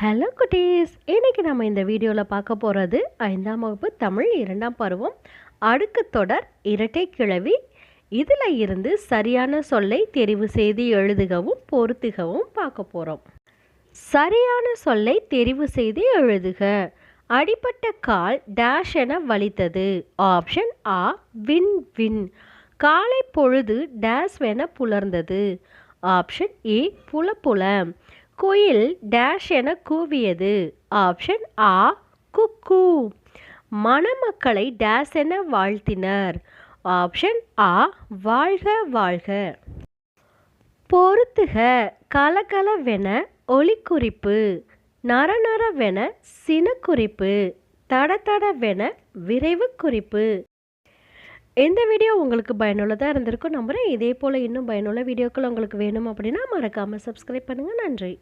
Hello குட்டீஸ். இன்றைக்கி நம்ம இந்த வீடியோவில் பார்க்க போகிறது ஐந்தாம் வகுப்பு தமிழ் இரண்டாம் பருவம் அடுக்கு தொடர் இரட்டை கிழவி. இதில் இருந்து சரியான சொல்லை தெரிவு செய்து எழுதுகவும் பொருத்துகவும் பார்க்க போகிறோம் சரியான சொல்லை தெரிவு செய்து எழுதுக. அடிப்பட்ட கால் டேஷ் என வலித்தது. ஆப்ஷன் ஆ வின் வின் காலை பொழுது டேஷ் என புலர்ந்தது. ஆப்ஷன் ஏ புல புல குயில் டேஷ் என கூவியது. ஆப்ஷன் ஆ குக்கு. மணமக்களை டேஷ் என வாழ்த்தினர். ஆப்ஷன் ஆ வாழ்க வாழ்க. பொறுத்துக கலகலவென ஒளிக்குறிப்பு நரநரவென சினக்குறிப்பு. தடதடவென விரைவு குறிப்பு இந்த வீடியோ உங்களுக்கு பயனுள்ளதாக இருந்திருக்கும் நம்புகிறேன் இதே போல் இன்னும் பயனுள்ள வீடியோக்கள் உங்களுக்கு வேணும் அப்படின்னா மறக்காமல் சப்ஸ்கிரைப் பண்ணுங்கள் நன்றி.